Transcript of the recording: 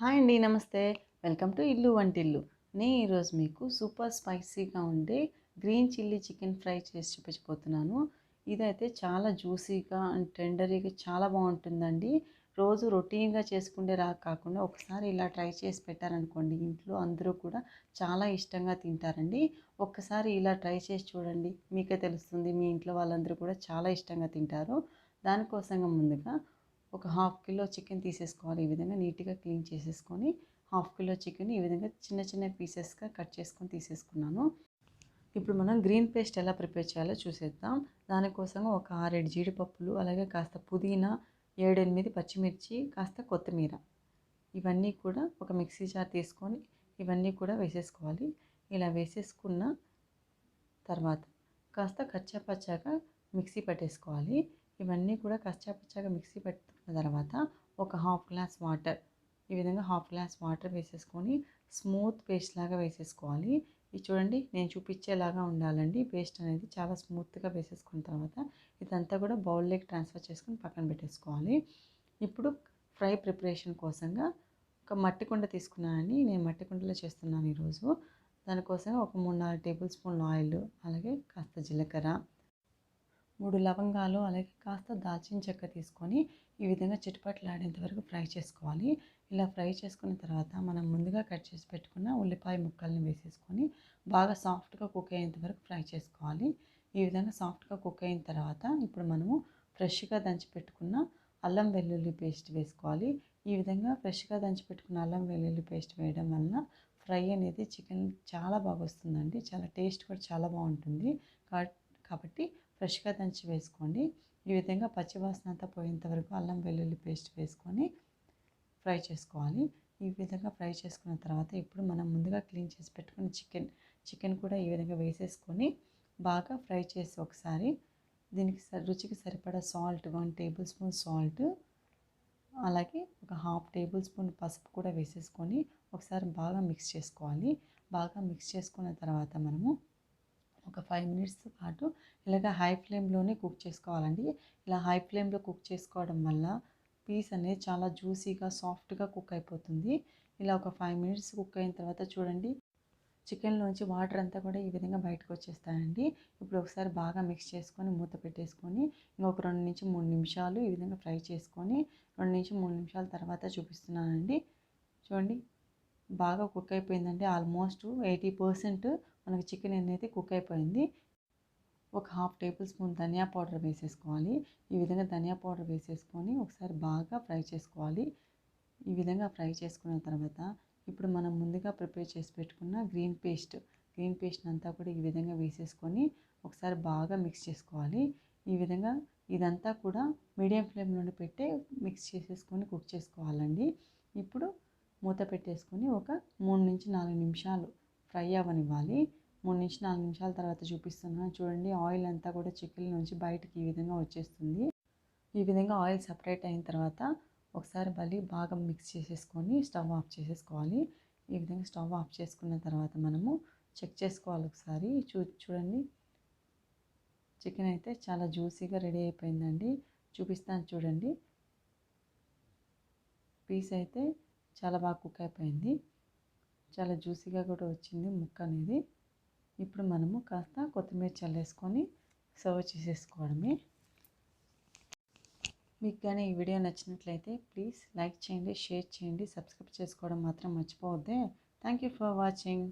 Hi అండి నమస్తే. Welcome to ఇల్లు వంటిల్లు. నేను ఈరోజు మీకు సూపర్ స్పైసీగా ఉండే గ్రీన్ చిల్లీ చికెన్ ఫ్రై చేసి చూపించబోతున్నాను. ఇదైతే చాలా జ్యూసీగా అండ్ టెండరీగా చాలా బాగుంటుందండి. రోజు రొటీన్గా చేసుకుంటే రా కాకుండా ఒకసారి ఇలా ట్రై చేసి పెట్టారనుకోండి ఇంట్లో అందరూ కూడా చాలా ఇష్టంగా తింటారండి. ఒక్కసారి ఇలా ట్రై చేసి చూడండి. మీకే తెలుస్తుంది మీ ఇంట్లో వాళ్ళందరూ కూడా చాలా ఇష్టంగా తింటారు. దానికోసంగా ముందుగా ఒక హాఫ్ కిలో చికెన్ తీసేసుకోవాలి ఈ విధంగా నీట్గా క్లీన్ చేసేసుకొని హాఫ్ కిలో చికెన్ ఈ విధంగా చిన్న చిన్న పీసెస్గా కట్ చేసుకొని తీసేసుకున్నాను. ఇప్పుడు మనం గ్రీన్ పేస్ట్ ఎలా ప్రిపేర్ చేయాలో చూసేద్దాం. దానికోసం ఒక ఆరేడు జీడిపప్పులు అలాగే కాస్త పుదీనా ఏడెనిమిది పచ్చిమిర్చి కాస్త కొత్తిమీర. ఇవన్నీ కూడా ఒక మిక్సీ జార్ తీసుకొని ఇవన్నీ కూడా వేసేసుకోవాలి. ఇలా వేసేసుకున్న తర్వాత కాస్త కచ్చాపచ్చాగా మిక్సీ పట్టేసుకోవాలి. ఇవన్నీ కూడా కచ్చాపచ్చాగా మిక్సీ పట్టు తర్వాత ఒక హాఫ్ గ్లాస్ వాటర్ ఈ విధంగా హాఫ్ గ్లాస్ వాటర్ వేసేసుకొని స్మూత్ పేస్ట్ లాగా వేసేసుకోవాలి. ఇది చూడండి నేను చూపించేలాగా ఉండాలండి. పేస్ట్ అనేది చాలా స్మూత్గా వేసేసుకున్న తర్వాత ఇదంతా కూడా బౌల్లోకి ట్రాన్స్ఫర్ చేసుకొని పక్కన పెట్టేసుకోవాలి. ఇప్పుడు ఫ్రై ప్రిపరేషన్ కోసంగా ఒక మట్టి కుండ తీసుకున్నానండి. నేను మట్టి కుండలో చేస్తున్నాను ఈరోజు. దానికోసం ఒక మూడు నాలుగు టేబుల్ స్పూన్ల ఆయిల్ అలాగే కాస్త జీలకర్ర మూడు లవంగాలు అలాగే కాస్త దాల్చిన చెక్క తీసుకొని ఈ విధంగా చిటపట్లాడేంత వరకు ఫ్రై చేసుకోవాలి. ఇలా ఫ్రై చేసుకున్న తర్వాత మనం ముందుగా కట్ చేసి పెట్టుకున్న ఉల్లిపాయ ముక్కల్ని వేసేసుకొని బాగా సాఫ్ట్గా కుక్ అయ్యేంత వరకు ఫ్రై చేసుకోవాలి. ఈ విధంగా సాఫ్ట్గా కుక్ అయిన తర్వాత ఇప్పుడు మనము ఫ్రెష్గా దంచి పెట్టుకున్న అల్లం వెల్లుల్లి పేస్ట్ వేసుకోవాలి. ఈ విధంగా ఫ్రెష్గా దంచి పెట్టుకున్న అల్లం వెల్లుల్లి పేస్ట్ వేయడం వలన ఫ్రై అనేది చికెన్ చాలా బాగా వస్తుందండి. చాలా టేస్ట్ కూడా చాలా బాగుంటుంది. కాబట్టి ఫ్రెష్గా దంచి వేసుకోండి. ఈ విధంగా పచ్చివాసన అంతా పోయేంత వరకు అల్లం వెల్లుల్లి పేస్ట్ వేసుకొని ఫ్రై చేసుకోవాలి. ఈ విధంగా ఫ్రై చేసుకున్న తర్వాత ఇప్పుడు మనం ముందుగా క్లీన్ చేసి పెట్టుకున్న చికెన్ చికెన్ కూడా ఈ విధంగా వేసేసుకొని బాగా ఫ్రై చేసి ఒకసారి దీనికి రుచికి సరిపడా salt one tablespoon salt అలాగే ఒక హాఫ్ టేబుల్ స్పూన్ పసుపు కూడా వేసేసుకొని ఒకసారి బాగా మిక్స్ చేసుకోవాలి. బాగా మిక్స్ చేసుకున్న తర్వాత మనము ఒక ఫైవ్ మినిట్స్ పాటు ఇలాగ హై ఫ్లేమ్లోనే కుక్ చేసుకోవాలండి. ఇలా హై ఫ్లేమ్లో కుక్ చేసుకోవడం వల్ల పీస్ అనేది చాలా జ్యూసీగా సాఫ్ట్గా కుక్ అయిపోతుంది. ఇలా ఒక ఫైవ్ మినిట్స్ కుక్ అయిన తర్వాత చూడండి చికెన్లోంచి వాటర్ అంతా కూడా ఈ విధంగా బయటకు వచ్చేస్తాయండి. ఇప్పుడు ఒకసారి బాగా మిక్స్ చేసుకొని మూత పెట్టేసుకొని ఇంకొక రెండు నుంచి మూడు నిమిషాలు ఈ విధంగా ఫ్రై చేసుకొని రెండు నుంచి మూడు నిమిషాల తర్వాత చూపిస్తున్నానండి. చూడండి బాగా కుక్ అయిపోయిందండి. ఆల్మోస్ట్ ఎయిటీ పర్సెంట్ మనకి చికెన్ అనేది కుక్ అయిపోయింది ఒక హాఫ్ టేబుల్ స్పూన్ ధనియా పౌడర్ వేసేసుకోవాలి. ఈ విధంగా ధనియా పౌడర్ వేసేసుకొని ఒకసారి బాగా ఫ్రై చేసుకోవాలి. ఈ విధంగా ఫ్రై చేసుకున్న తర్వాత ఇప్పుడు మనం ముందుగా ప్రిపేర్ చేసి పెట్టుకున్న గ్రీన్ పేస్ట్ గ్రీన్ పేస్ట్ అంతా కూడా ఈ విధంగా వేసేసుకొని ఒకసారి బాగా మిక్స్ చేసుకోవాలి. ఈ విధంగా ఇదంతా కూడా మీడియం ఫ్లేమ్లోనే పెట్టే మిక్స్ చేసేసుకొని కుక్ చేసుకోవాలండి. ఇప్పుడు మూత పెట్టేసుకొని ఒక మూడు నుంచి నాలుగు నిమిషాలు ఫ్రై అవ్వనివ్వాలి. మూడు నుంచి నాలుగు నిమిషాల తర్వాత చూపిస్తున్నాను. చూడండి ఆయిల్ అంతా కూడా చికెన్ నుంచి బయటకి ఈ విధంగా వచ్చేస్తుంది. ఈ విధంగా ఆయిల్ సపరేట్ అయిన తర్వాత ఒకసారి మళ్ళీ బాగా మిక్స్ చేసేసుకొని స్టవ్ ఆఫ్ చేసేసుకోవాలి. ఈ విధంగా స్టవ్ ఆఫ్ చేసుకున్న తర్వాత మనము చెక్ చేసుకోవాలి ఒకసారి. చూ చూడండి చికెన్ అయితే చాలా జ్యూసీగా రెడీ అయిపోయిందండి. చూపిస్తాను చూడండి. పీస్ అయితే చాలా బాగా కుక్ అయిపోయింది. చాలా జ్యూసీగా కూడా వచ్చింది ముక్క అనేది. ఇప్పుడు మనము కాస్త కొత్తిమీర చల్లేసుకొని సర్వ్ చేసేసుకోవడమే. మీకు కానీ ఈ వీడియో నచ్చినట్లయితే ప్లీజ్ లైక్ చేయండి షేర్ చేయండి సబ్స్క్రైబ్ చేసుకోవడం మాత్రం మర్చిపోవద్దే. Thank you for watching